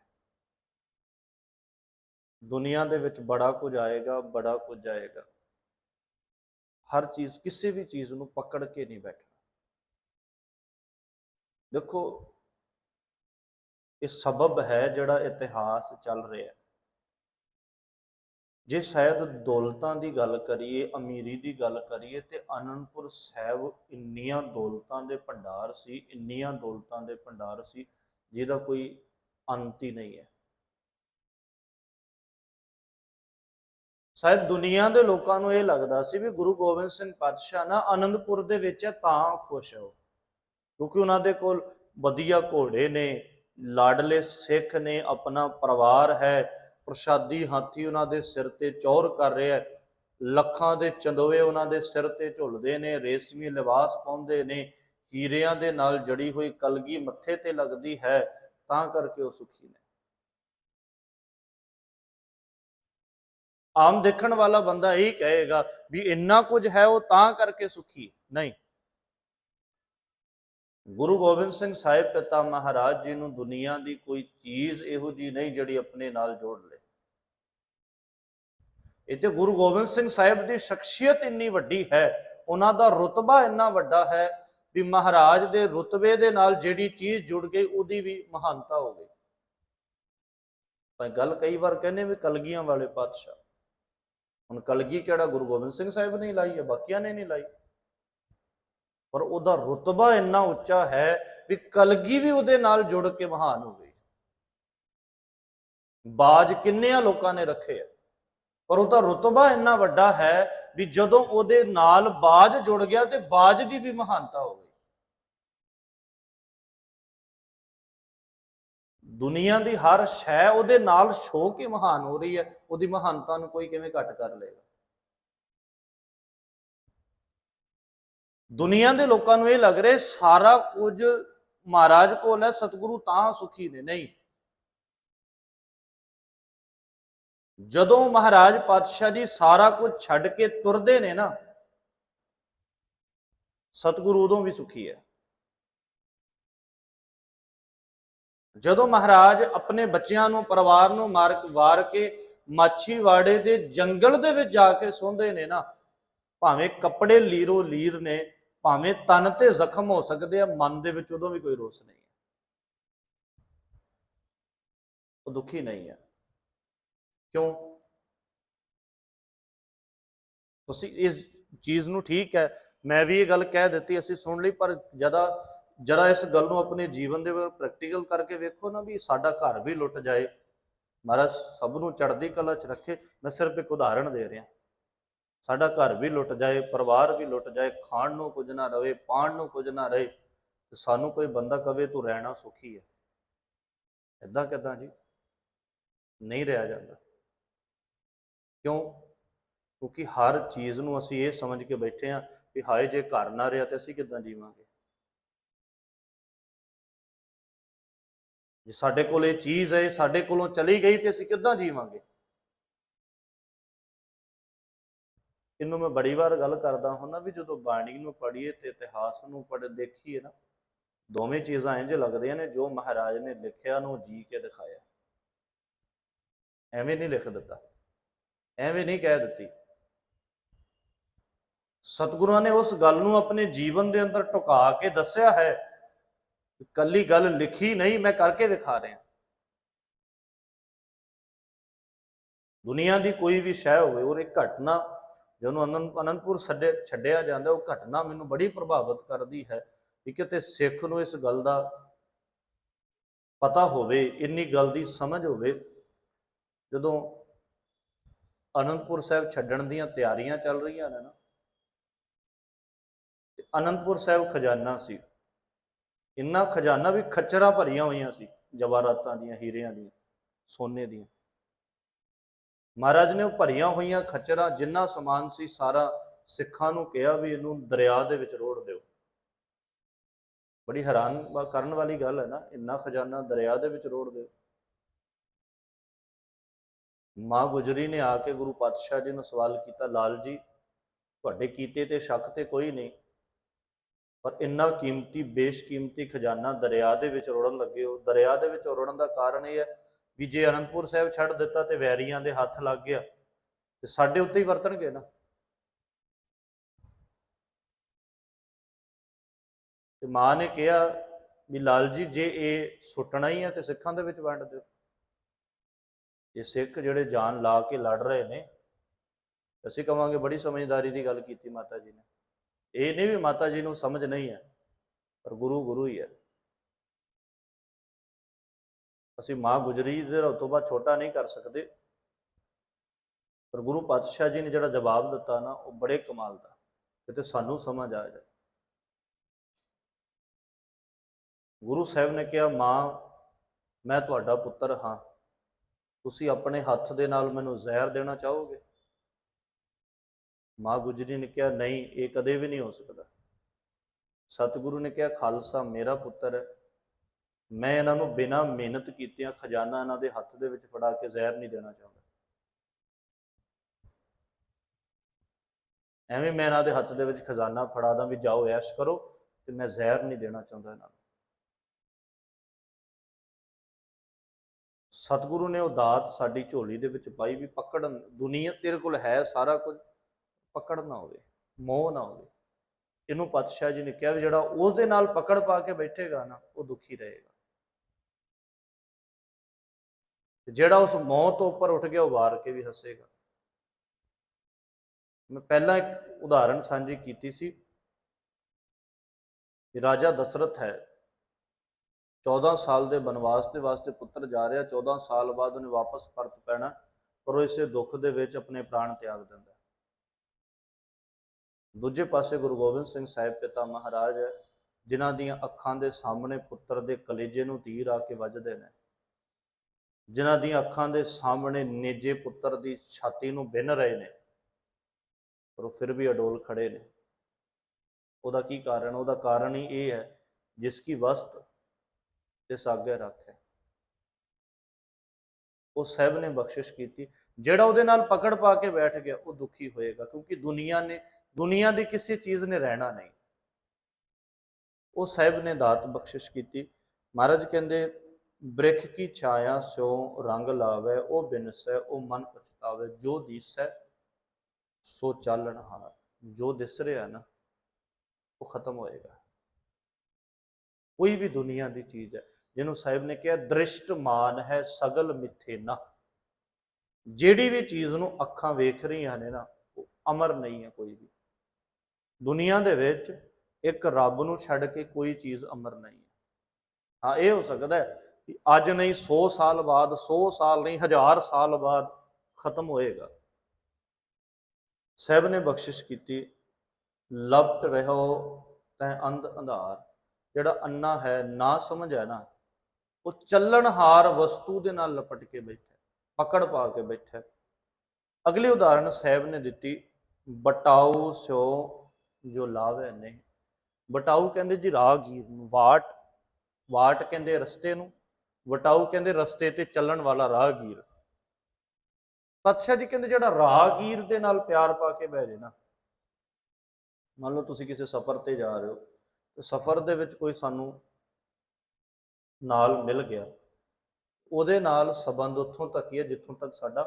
ਦੁਨੀਆ ਦੇ ਵਿੱਚ ਬੜਾ ਕੁਝ ਆਏਗਾ, ਬੜਾ ਕੁਝ ਆਏਗਾ। ਹਰ ਚੀਜ਼, ਕਿਸੇ ਵੀ ਚੀਜ਼ ਨੂੰ ਪਕੜ ਕੇ ਨਹੀਂ ਬੈਠਣਾ। ਦੇਖੋ, ਇਹ ਸਬਬ ਹੈ ਜਿਹੜਾ ਇਤਿਹਾਸ ਚੱਲ ਰਿਹਾ ਜੇ ਸ਼ਾਇਦ ਦੌਲਤਾਂ ਦੀ ਗੱਲ ਕਰੀਏ, ਅਮੀਰੀ ਦੀ ਗੱਲ ਕਰੀਏ, ਤੇ ਅਨੰਦਪੁਰ ਸਾਹਿਬ ਇੰਨੀਆਂ ਦੌਲਤਾਂ ਦੇ ਭੰਡਾਰ ਸੀ, ਇੰਨੀਆਂ ਦੌਲਤਾਂ ਦੇ ਭੰਡਾਰ ਸੀ, ਜਿਹਦਾ ਕੋਈ ਅੰਤ ਹੀ ਨਹੀਂ ਹੈ। ਸ਼ਾਇਦ ਦੁਨੀਆ ਦੇ ਲੋਕਾਂ ਨੂੰ ਇਹ ਲੱਗਦਾ ਸੀ ਵੀ ਗੁਰੂ ਗੋਬਿੰਦ ਸਿੰਘ ਪਾਤਸ਼ਾਹ ਨਾ ਅਨੰਦਪੁਰ ਦੇ ਵਿੱਚ ਹੈ, ਤਾਂ ਖੁਸ਼ ਹੈ। ਉਹ ਕਿਉਂਕਿ ਉਹਨਾਂ ਦੇ ਕੋਲ ਵਧੀਆ ਘੋੜੇ ਨੇ, ਲਾਡਲੇ ਸਿੱਖ ਨੇ, ਆਪਣਾ ਪਰਿਵਾਰ ਹੈ, ਪ੍ਰਸ਼ਾਦੀ ਹਾਥੀ ਉਹਨਾਂ ਦੇ ਸਿਰ ਤੇ ਚੌਰ ਕਰ ਰਿਹਾ ਹੈ, ਲੱਖਾਂ ਦੇ ਚੰਦੋਏ ਉਹਨਾਂ ਦੇ ਸਿਰ ਤੇ ਝੁੱਲਦੇ ਨੇ, ਰੇਸ਼ਮੀ ਲਿਬਾਸ ਪਾਉਂਦੇ ਨੇ, ਹੀਰਿਆਂ ਦੇ ਨਾਲ ਜੜੀ ਹੋਈ ਕਲਗੀ ਮੱਥੇ ਤੇ ਲੱਗਦੀ ਹੈ, ਤਾਂ ਕਰਕੇ ਉਹ ਸੁਖੀ ਨੇ। ਆਮ ਦੇਖਣ ਵਾਲਾ ਬੰਦਾ ਇਹ ਕਹੇਗਾ ਵੀ ਇੰਨਾ ਕੁਝ ਹੈ ਉਹ ਤਾਂ ਕਰਕੇ ਸੁਖੀ, ਨਹੀਂ। ਗੁਰੂ ਗੋਬਿੰਦ ਸਿੰਘ ਸਾਹਿਬ ਪਿਤਾ ਮਹਾਰਾਜ ਜੀ ਨੂੰ ਦੁਨੀਆ ਦੀ ਕੋਈ ਚੀਜ਼ ਇਹੋ ਜੀ ਨਹੀਂ ਜਿਹੜੀ ਆਪਣੇ ਨਾਲ ਜੋੜ ਲੇ। ਇੱਥੇ ਗੁਰੂ ਗੋਬਿੰਦ ਸਿੰਘ ਸਾਹਿਬ ਦੀ ਸ਼ਖਸੀਅਤ ਇੰਨੀ ਵੱਡੀ ਹੈ, ਉਹਨਾਂ ਦਾ ਰੁਤਬਾ ਇੰਨਾ ਵੱਡਾ ਹੈ ਵੀ ਮਹਾਰਾਜ ਦੇ ਰੁਤਬੇ ਦੇ ਨਾਲ ਜਿਹੜੀ ਚੀਜ਼ ਜੁੜ ਗਈ ਉਹਦੀ ਵੀ ਮਹਾਨਤਾ ਹੋ ਗਈ। ਪਰ ਗੱਲ ਕਈ ਵਾਰ ਕਹਿੰਦੇ ਵੀ ਕਲਗੀਆਂ ਵਾਲੇ ਪਾਤਸ਼ਾਹ। ਹੁਣ ਕਲਗੀ ਕਿਹੜਾ ਗੁਰੂ ਗੋਬਿੰਦ ਸਿੰਘ ਸਾਹਿਬ ਨੇ ਲਾਈ ਹੈ, ਬਾਕੀਆਂ ਨੇ ਨਹੀਂ ਲਾਈ। ਪਰ ਉਹਦਾ ਰੁਤਬਾ ਇੰਨਾ ਉੱਚਾ ਹੈ ਵੀ ਕਲਗੀ ਵੀ ਉਹਦੇ ਨਾਲ ਜੁੜ ਕੇ ਮਹਾਨ ਹੋ ਗਈ। ਬਾਜ ਕਿੰਨਿਆਂ ਲੋਕਾਂ ਨੇ ਰੱਖੇ ਆ। ਪਰ ਉਹਦਾ ਰੁਤਬਾ ਇੰਨਾ ਵੱਡਾ ਹੈ ਵੀ ਜਦੋਂ ਉਹਦੇ ਨਾਲ ਬਾਜ ਜੁੜ ਗਿਆ ਤੇ ਬਾਜ ਦੀ ਵੀ ਮਹਾਨਤਾ ਹੋ ਗਈ। ਦੁਨੀਆ ਦੀ ਹਰ ਸ਼ੈ ਉਹਦੇ ਨਾਲ ਛੋ ਕੇ ਮਹਾਨ ਹੋ ਰਹੀ ਹੈ, ਉਹਦੀ ਮਹਾਨਤਾ ਨੂੰ ਕੋਈ ਕਿਵੇਂ ਘੱਟ ਕਰ ਲਏਗਾ? ਦੁਨੀਆ ਦੇ ਲੋਕਾਂ ਨੂੰ ਇਹ ਲੱਗ ਰਿਹਾ ਸਾਰਾ ਕੁਝ ਮਹਾਰਾਜ ਕੋਲ ਹੈ, ਸਤਿਗੁਰੂ ਤਾਂ ਸੁਖੀ ਨੇ, ਨਹੀਂ। ਜਦੋਂ ਮਹਾਰਾਜ ਪਾਤਸ਼ਾਹ ਜੀ ਸਾਰਾ ਕੁਝ ਛੱਡ ਕੇ ਤੁਰਦੇ ਨੇ ਨਾ, ਸਤਿਗੁਰੂ ਉਦੋਂ ਵੀ ਸੁਖੀ ਹੈ। ਜਦੋਂ ਮਹਾਰਾਜ ਆਪਣੇ ਬੱਚਿਆਂ ਨੂੰ, ਪਰਿਵਾਰ ਨੂੰ ਮਾਰ ਵਾਰ ਕੇ ਮਾਛੀਵਾੜੇ ਦੇ ਜੰਗਲ ਦੇ ਵਿੱਚ ਜਾ ਕੇ ਸੌਂਦੇ ਨੇ ਨਾ, ਭਾਵੇਂ ਕੱਪੜੇ ਲੀਰੋ ਲੀਰ ਨੇ ਭਾਵੇਂ ਤਨ ਤੇ ਜ਼ਖਮ ਹੋ ਸਕਦੇ ਆ, ਮਨ ਦੇ ਵਿੱਚ ਉਦੋਂ ਵੀ ਕੋਈ ਰੋਸ ਨਹੀਂ ਹੈ। ਉਹ ਦੁਖੀ ਨਹੀਂ ਹੈ। ਕਿਉਂ? ਤੁਸੀਂ ਇਸ ਚੀਜ਼ ਨੂੰ ਠੀਕ ਹੈ। ਮੈਂ ਵੀ ਇਹ ਗੱਲ ਕਹਿ ਦਿੱਤੀ, ਅਸੀਂ ਸੁਣ ਲਈ, ਪਰ ਜਦਾ, ਜਰਾ ਇਸ ਗੱਲ ਨੂੰ ਆਪਣੇ ਜੀਵਨ ਦੇ ਵਿੱਚ ਪ੍ਰੈਕਟੀਕਲ ਕਰਕੇ ਵੇਖੋ ਨਾ ਵੀ ਸਾਡਾ ਘਰ ਵੀ ਲੁੱਟ ਜਾਏ। ਮਹਾਰਾਜ ਸਭ ਨੂੰ ਚੜ੍ਹਦੀ ਕਲਾ 'ਚ ਰੱਖੇ। ਮੈਂ ਸਿਰਫ ਇੱਕ ਉਦਾਹਰਣ ਦੇ ਰਿਹਾ। ਸਾਡਾ ਘਰ ਵੀ ਲੁੱਟ ਜਾਏ, ਪਰਿਵਾਰ ਵੀ ਲੁੱਟ ਜਾਏ, ਖਾਣ ਨੂੰ ਕੁਝ ਨਾ ਰਵੇ, ਪਾਣ ਨੂੰ ਕੁਝ ਨਾ ਰਹੇ, ਤੇ ਸਾਨੂੰ ਕੋਈ ਬੰਦਾ ਕਵੇ ਤੂੰ ਰਹਿਣਾ ਸੁਖੀ ਹੈ। ਇਦਾਂ ਕਿਦਾਂ ਜੀ? ਨਹੀਂ ਰਿਹਾ ਜਾਂਦਾ। ਕਿਉਂ? ਕਿਉਂਕਿ ਹਰ ਚੀਜ਼ ਨੂੰ ਅਸੀਂ ਇਹ ਸਮਝ ਕੇ ਬੈਠੇ ਆ ਵੀ ਹਾਏ ਜੇ ਘਰ ਨਾ ਰਿਹਾ ਤੇ ਅਸੀਂ ਕਿੱਦਾਂ ਜੀਵਾਂਗੇ। ਜੇ ਸਾਡੇ ਕੋਲ ਇਹ ਚੀਜ਼ ਹੈ, ਸਾਡੇ ਕੋਲੋਂ ਚਲੀ ਗਈ ਤੇ ਅਸੀਂ ਕਿੱਦਾਂ ਜੀਵਾਂਗੇ? ਇਹਨੂੰ ਮੈਂ ਬੜੀ ਵਾਰ ਗੱਲ ਕਰਦਾ ਹੁੰਦਾ ਵੀ ਜਦੋਂ ਬਾਣੀ ਨੂੰ ਪੜ੍ਹੀਏ ਤੇ ਇਤਿਹਾਸ ਨੂੰ ਪੜ੍ਹ ਦੇਖੀਏ ਨਾ, ਦੋਵੇਂ ਚੀਜ਼ਾਂ ਇੰਜ ਲੱਗਦੀਆਂ ਨੇ ਜੋ ਮਹਾਰਾਜ ਨੇ ਲਿਖਿਆ ਨੂੰ ਜੀ ਕੇ ਦਿਖਾਇਆ। ਐਵੇਂ ਨਹੀਂ ਲਿਖ ਦਿੱਤਾ, ਐਵੇਂ ਨਹੀਂ ਕਹਿ ਦਿੱਤੀ। ਸਤਿਗੁਰਾਂ ਨੇ ਉਸ ਗੱਲ ਨੂੰ ਆਪਣੇ ਜੀਵਨ ਦੇ ਅੰਦਰ ਟੁਕਾ ਕੇ ਦੱਸਿਆ ਹੈ, ਕੱਲੀ ਗੱਲ ਲਿਖੀ ਨਹੀਂ ਮੈਂ ਕਰਕੇ ਦਿਖਾ ਰਿਹਾ। ਦੁਨੀਆ ਦੀ ਕੋਈ ਵੀ ਸ਼ੈ ਹੋਵੇ, ਔਰ ਇੱਕ ਘਟਨਾ ਜਦੋਂ ਅਨੰਦ ਅਨੰਦਪੁਰ ਛੱਡੇ, ਛੱਡਿਆ ਜਾਂਦਾ, ਉਹ ਘਟਨਾ ਮੈਨੂੰ ਬੜੀ ਪ੍ਰਭਾਵਿਤ ਕਰਦੀ ਹੈ ਕਿ ਕਿਤੇ ਸਿੱਖ ਨੂੰ ਇਸ ਗੱਲ ਦਾ ਪਤਾ ਹੋਵੇ, ਇੰਨੀ ਗੱਲ ਦੀ ਸਮਝ ਹੋਵੇ। ਜਦੋਂ ਅਨੰਦਪੁਰ ਸਾਹਿਬ ਛੱਡਣ ਦੀਆਂ ਤਿਆਰੀਆਂ ਚੱਲ ਰਹੀਆਂ ਨੇ ਨਾ, ਤੇ ਅਨੰਦਪੁਰ ਸਾਹਿਬ ਖਜ਼ਾਨਾ ਸੀ। ਇੰਨਾ ਖਜ਼ਾਨਾ ਵੀ ਖੱਚਰਾਂ ਭਰੀਆਂ ਹੋਈਆਂ ਸੀ, ਜਵਾਹਰਾਤਾਂ ਦੀਆਂ, ਹੀਰਿਆਂ ਦੀਆਂ, ਸੋਨੇ ਦੀਆਂ। ਮਹਾਰਾਜ ਨੇ ਉਹ ਭਰੀਆਂ ਹੋਈਆਂ ਖੱਚਰਾਂ ਜਿੰਨਾ ਸਮਾਨ ਸੀ ਸਾਰਾ ਸਿੱਖਾਂ ਨੂੰ ਕਿਹਾ ਵੀ ਇਹਨੂੰ ਦਰਿਆ ਦੇ ਵਿੱਚ ਰੋੜ ਦਿਓ। ਬੜੀ ਹੈਰਾਨ ਕਰਨ ਵਾਲੀ ਗੱਲ ਹੈ ਨਾ, ਇੰਨਾ ਖਜ਼ਾਨਾ ਦਰਿਆ ਦੇ ਵਿੱਚ ਰੋੜ ਦਿਓ। ਮਾਂ ਗੁਜਰੀ ਨੇ ਆ ਕੇ ਗੁਰੂ ਪਾਤਸ਼ਾਹ ਜੀ ਨੂੰ ਸਵਾਲ ਕੀਤਾ, ਲਾਲ ਜੀ, ਤੁਹਾਡੇ ਕੀਤੇ ਤੇ ਸ਼ੱਕ ਤੇ ਕੋਈ ਨਹੀਂ, ਪਰ ਇੰਨਾ ਕੀਮਤੀ, ਬੇਸ਼ਕੀਮਤੀ ਖਜ਼ਾਨਾ ਦਰਿਆ ਦੇ ਵਿੱਚ ਰੋੜਨ ਲੱਗੇ ਹੋ। ਦਰਿਆ ਦੇ ਵਿੱਚ ਰੋੜਨ ਦਾ ਕਾਰਨ ਇਹ ਹੈ ਵੀ ਜੇ ਅਨੰਦਪੁਰ ਸਾਹਿਬ ਛੱਡ ਦਿੱਤਾ ਤੇ ਵੈਰੀਆਂ ਦੇ ਹੱਥ ਲੱਗ ਗਿਆ, ਤੇ ਸਾਡੇ ਉੱਤੇ ਹੀ ਵਰਤਣਗੇ ਨਾ। ਤੇ ਮਾਂ ਨੇ ਕਿਹਾ ਵੀ ਲਾਲ ਜੀ ਜੇ ਇਹ ਸੁੱਟਣਾ ਹੀ ਹੈ ਤੇ ਸਿੱਖਾਂ ਦੇ ਵਿੱਚ ਵੰਡ ਦਿਓ। ਇਹ ਸਿੱਖ ਜਿਹੜੇ ਜਾਨ ਲਾ ਕੇ ਲੜ ਰਹੇ ਨੇ, ਅਸੀਂ ਕਵਾਂਗੇ ਬੜੀ ਸਮਝਦਾਰੀ ਦੀ ਗੱਲ ਕੀਤੀ ਮਾਤਾ ਜੀ ਨੇ। ਇਹ ਨਹੀਂ ਵੀ ਮਾਤਾ ਜੀ ਨੂੰ ਸਮਝ ਨਹੀਂ ਹੈ, ਪਰ ਗੁਰੂ ਗੁਰੂ ਹੀ ਹੈ। ਅਸੀਂ ਮਾਂ ਗੁਜਰੀ ਦੇ ਤੋਂ ਬਾਅਦ ਛੋਟਾ ਨਹੀਂ ਕਰ ਸਕਦੇ। ਪਰ ਗੁਰੂ ਪਾਤਸ਼ਾਹ ਜੀ ਨੇ ਜਿਹੜਾ ਜਵਾਬ ਦਿੱਤਾ ਨਾ, ਉਹ ਬੜੇ ਕਮਾਲ ਦਾ ਕਿਤੇ ਸਾਨੂੰ ਸਮਝ ਆ ਜਾਏ ਗੁਰੂ ਸਾਹਿਬ ਨੇ ਕਿਹਾ, ਮਾਂ, ਮੈਂ ਤੁਹਾਡਾ ਪੁੱਤਰ ਹਾਂ। ਤੁਸੀਂ ਆਪਣੇ ਹੱਥ ਦੇ ਨਾਲ ਮੈਨੂੰ ਜ਼ਹਿਰ ਦੇਣਾ ਚਾਹੋਗੇ? ਮਾਂ ਗੁਜਰੀ ਨੇ ਕਿਹਾ, ਨਹੀਂ, ਇਹ ਕਦੇ ਵੀ ਨਹੀਂ ਹੋ ਸਕਦਾ। ਸਤਿਗੁਰੂ ਨੇ ਕਿਹਾ, ਖਾਲਸਾ ਮੇਰਾ ਪੁੱਤਰ ਹੈ। ਮੈਂ ਇਹਨਾਂ ਨੂੰ ਬਿਨਾਂ ਮਿਹਨਤ ਕੀਤਿਆਂ ਖਜ਼ਾਨਾ ਇਹਨਾਂ ਦੇ ਹੱਥ ਦੇ ਵਿੱਚ ਫੜਾ ਕੇ ਜ਼ਹਿਰ ਨਹੀਂ ਦੇਣਾ ਚਾਹੁੰਦਾ। ਐਵੇਂ ਮੈਂ ਇਹਨਾਂ ਦੇ ਹੱਥ ਦੇ ਵਿੱਚ ਖਜ਼ਾਨਾ ਫੜਾ ਦਾਂ ਵੀ ਜਾਓ, ਐਸ਼ ਕਰੋ ਤੇ ਮੈਂ ਜ਼ਹਿਰ ਨਹੀਂ ਦੇਣਾ ਚਾਹੁੰਦਾ ਇਹਨਾਂ ਨੂੰ। ਸਤਿਗੁਰੂ ਨੇ ਉਹ ਦਾਤ ਸਾਡੀ ਝੋਲੀ ਦੇ ਵਿੱਚ ਪਾਈ ਵੀ ਪਕੜਨ, ਦੁਨੀਆ ਤੇਰੇ ਕੋਲ ਹੈ ਸਾਰਾ ਕੁਝ, ਪਕੜ ਨਾ ਹੋਵੇ, ਮੋਹ ਨਾ ਹੋਵੇ। ਇਹਨੂੰ ਪਾਤਸ਼ਾਹ ਜੀ ਨੇ ਕਿਹਾ ਵੀ ਜਿਹੜਾ ਉਸ ਦੇ ਨਾਲ ਪਕੜ ਪਾ ਕੇ ਬੈਠੇਗਾ ਨਾ, ਉਹ ਦੁਖੀ ਰਹੇਗਾ। ਤੇ ਜਿਹੜਾ ਉਸ ਮੌਤ ਤੋਂ ਉੱਪਰ ਉੱਠ ਗਿਆ, ਉਹ ਵਾਰ ਕੇ ਵੀ ਹੱਸੇਗਾ। ਮੈਂ ਪਹਿਲਾਂ ਇੱਕ ਉਦਾਹਰਣ ਸਾਂਝੀ ਕੀਤੀ ਸੀ ਕਿ ਰਾਜਾ ਦਸ਼ਰਥ ਹੈ 14 ਸਾਲ ਦੇ ਬਨਵਾਸ ਦੇ ਵਾਸਤੇ ਪੁੱਤਰ ਜਾ ਰਿਹਾ 14 ਸਾਲ ਬਾਅਦ ਉਹਨੇ ਵਾਪਸ ਪਰਤ ਪੈਣਾ, ਪਰ ਉਹ ਇਸੇ ਦੁੱਖ ਦੇ ਵਿੱਚ ਆਪਣੇ ਪ੍ਰਾਣ ਤਿਆਗ ਦਿੰਦਾ ਦੂਜੇ ਪਾਸੇ ਗੁਰੂ ਗੋਬਿੰਦ ਸਿੰਘ ਸਾਹਿਬ ਪਿਤਾ ਮਹਾਰਾਜ ਹੈ, ਜਿਨ੍ਹਾਂ ਦੀਆਂ ਅੱਖਾਂ ਦੇ ਸਾਹਮਣੇ ਪੁੱਤਰ ਦੇ ਕਲੇਜੇ ਨੂੰ ਤੀਰ ਆ ਕੇ ਵੱਜਦੇ ਨੇ। ਜਿਨ੍ਹਾਂ ਦੀਆਂ ਅੱਖਾਂ ਦੇ ਸਾਹਮਣੇ ਨੇਜੇ ਪੁੱਤਰ ਦੀ ਛਾਤੀ ਨੂੰ ਬਿੰਨ ਰਹੇ ਨੇ, ਪਰ ਉਹ ਫਿਰ ਵੀ ਅਡੋਲ ਖੜੇ ਨੇ। ਉਹਦਾ ਕੀ ਕਾਰਨ? ਉਹਦਾ ਕਾਰਨ ਹੀ ਇਹ ਹੈ, ਜਿਸ ਕੀ ਵਸਤ ਤੇ ਸਾਗੇ ਰੱਖੇ। ਉਹ ਸਹਿਬ ਨੇ ਬਖਸ਼ਿਸ਼ ਕੀਤੀ, ਜਿਹੜਾ ਉਹਦੇ ਨਾਲ ਪਕੜ ਪਾ ਕੇ ਬੈਠ ਗਿਆ, ਉਹ ਦੁਖੀ ਹੋਏਗਾ, ਕਿਉਂਕਿ ਦੁਨੀਆ ਨੇ, ਦੁਨੀਆ ਦੀ ਕਿਸੇ ਚੀਜ਼ ਨੇ ਰਹਿਣਾ ਨਹੀਂ। ਉਹ ਸਾਹਿਬ ਨੇ ਦਾਤ ਬਖਸ਼ਿਸ਼ ਕੀਤੀ। ਮਹਾਰਾਜ ਕਹਿੰਦੇ ਬ੍ਰਿਖ ਕੀ ਛਾਇਆ ਸਿਉ ਰੰਗ ਲਾਵੇ, ਉਹ ਬਿਨਸੈ ਉਹ ਮਨ ਪਛਤਾਵੇ, ਜੋ ਦਿਸੈ ਸੋ ਚਾਲਣ ਹਾਰ। ਜੋ ਦਿਸ ਰਿਹਾ ਨਾ, ਉਹ ਖਤਮ ਹੋਏਗਾ। ਕੋਈ ਵੀ ਦੁਨੀਆ ਦੀ ਚੀਜ਼ ਹੈ, ਜਿਹਨੂੰ ਸਾਹਿਬ ਨੇ ਕਿਹਾ ਦ੍ਰਿਸ਼ਟ ਮਾਨ ਹੈ ਸਗਲ ਮਿੱਥੇ ਨਾ। ਜਿਹੜੀ ਵੀ ਚੀਜ਼ ਨੂੰ ਅੱਖਾਂ ਵੇਖ ਰਹੀਆਂ ਨੇ ਨਾ, ਉਹ ਅਮਰ ਨਹੀਂ ਹੈ ਕੋਈ ਵੀ। ਦੁਨੀਆ ਦੇ ਵਿੱਚ ਇੱਕ ਰੱਬ ਨੂੰ ਛੱਡ ਕੇ ਕੋਈ ਚੀਜ਼ ਅਮਰ ਨਹੀਂ ਹੈ। ਹਾਂ, ਇਹ ਹੋ ਸਕਦਾ ਹੈ ਅੱਜ ਨਹੀਂ 100 ਸਾਲ ਬਾਅਦ 100 ਸਾਲ ਨਹੀਂ, ਹਜ਼ਾਰ ਸਾਲ ਬਾਅਦ ਖਤਮ ਹੋਏਗਾ। ਸਹਿਬ ਨੇ ਬਖਸ਼ਿਸ਼ ਕੀਤੀ, ਲਪਟ ਰਹੋ ਤੈ ਅੰਧ ਅੰਧਾਰ। ਜਿਹੜਾ ਅੰਨਾ ਹੈ, ਨਾ ਸਮਝ ਹੈ ਨਾ, ਉਹ ਚੱਲਣਹਾਰ ਵਸਤੂ ਦੇ ਨਾਲ ਲਪਟ ਕੇ ਬੈਠਾ ਪਕੜ ਪਾ ਕੇ ਬੈਠਾ ਹੈ। ਅਗਲੀ ਉਦਾਹਰਣ ਸਹਿਬ ਨੇ ਦਿੱਤੀ ਬਟਾਊ ਸਿਓ ਜੋ ਲਾਵੇ ਨਹੀਂ। ਬਟਾਊ ਕਹਿੰਦੇ ਜੀ ਰਾਹਗੀਰ ਨੂੰ, ਵਾਟ ਵਾਟ ਕਹਿੰਦੇ ਰਸਤੇ ਨੂੰ। ਵਟਾਊ ਕਹਿੰਦੇ ਰਸਤੇ ਤੇ ਚੱਲਣ ਵਾਲਾ ਰਾਹਗੀਰ। ਪਾਤਸ਼ਾਹ ਜੀ ਕਹਿੰਦੇ ਜਿਹੜਾ ਰਾਹਗੀਰ ਦੇ ਨਾਲ ਪਿਆਰ ਪਾ ਕੇ ਬਹਿ ਜੇ ਨਾ। ਮੰਨ ਲਓ ਤੁਸੀਂ ਕਿਸੇ ਸਫ਼ਰ ਤੇ ਜਾ ਰਹੇ ਹੋ, ਤੇ ਸਫ਼ਰ ਦੇ ਵਿੱਚ ਕੋਈ ਸਾਨੂੰ ਨਾਲ ਮਿਲ ਗਿਆ। ਉਹਦੇ ਨਾਲ ਸਬੰਧ ਉੱਥੋਂ ਤੱਕ ਹੀ ਹੈ ਜਿੱਥੋਂ ਤੱਕ ਸਾਡਾ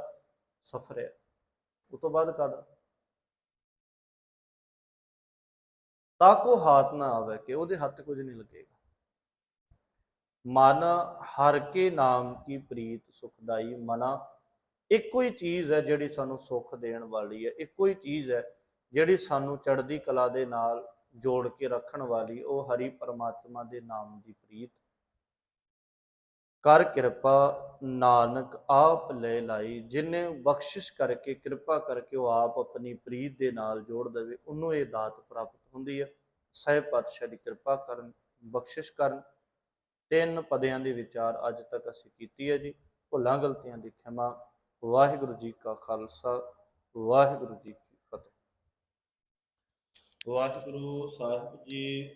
ਸਫ਼ਰ ਹੈ। ਉਸ ਤੋਂ ਬਾਅਦ ਕਦ ਤਾਂ ਕੋ ਹਾਥ ਨਾ ਆਵੇ ਕਿ ਉਹਦੇ ਹੱਥ ਕੁਝ ਨਹੀਂ ਲੱਗੇਗਾ। ਮਨ ਹਰ ਕੇ ਨਾਮ ਕੀ ਪ੍ਰੀਤ ਸੁਖਦਾਈ ਮਨਾ। ਇੱਕੋ ਹੀ ਚੀਜ਼ ਹੈ ਜਿਹੜੀ ਸਾਨੂੰ ਸੁੱਖ ਦੇਣ ਵਾਲੀ ਹੈ। ਇੱਕੋ ਹੀ ਚੀਜ਼ ਹੈ ਜਿਹੜੀ ਸਾਨੂੰ ਚੜ੍ਹਦੀ ਕਲਾ ਦੇ ਨਾਲ ਜੋੜ ਕੇ ਰੱਖਣ ਵਾਲੀ, ਉਹ ਹਰੀ ਪਰਮਾਤਮਾ ਦੇ ਨਾਮ ਦੀ ਪ੍ਰੀਤ। ਕਰ ਕਿਰਪਾ ਨਾਨਕ ਆਪ ਲੈ ਲਾਈ, ਜਿਨੇ ਬਖਸ਼ਿਸ਼ ਕਰਕੇ, ਕਿਰਪਾ ਕਰਕੇ ਉਹ ਆਪ ਆਪਣੀ ਪ੍ਰੀਤ ਦੇ ਨਾਲ ਜੋੜ ਦੇਵੇ, ਉਹਨੂੰ ਇਹ ਦਾਤ ਪ੍ਰਾਪਤ ਹੁੰਦੀ ਹੈ। ਸਹਿਬ ਪਾਤਸ਼ਾਹ ਦੀ ਕਿਰਪਾ ਕਰਨ, ਬਖਸ਼ਿਸ਼ ਕਰਨ ਤਿੰਨ ਪਦਿਆਂ ਦੀ ਵਿਚਾਰ ਅੱਜ ਤੱਕ ਅਸੀਂ ਕੀਤੀ ਹੈ ਜੀ। ਭੁੱਲਾਂ ਗਲਤੀਆਂ ਦੀ ਖਿਮਾ, ਵਾਹਿਗੁਰੂ ਜੀ ਕਾ ਖਾਲਸਾ, ਵਾਹਿਗੁਰੂ ਜੀ ਕੀ ਫਤਿਹ। ਵਾਹਿਗੁਰੂ ਸਾਹਿਬ ਜੀ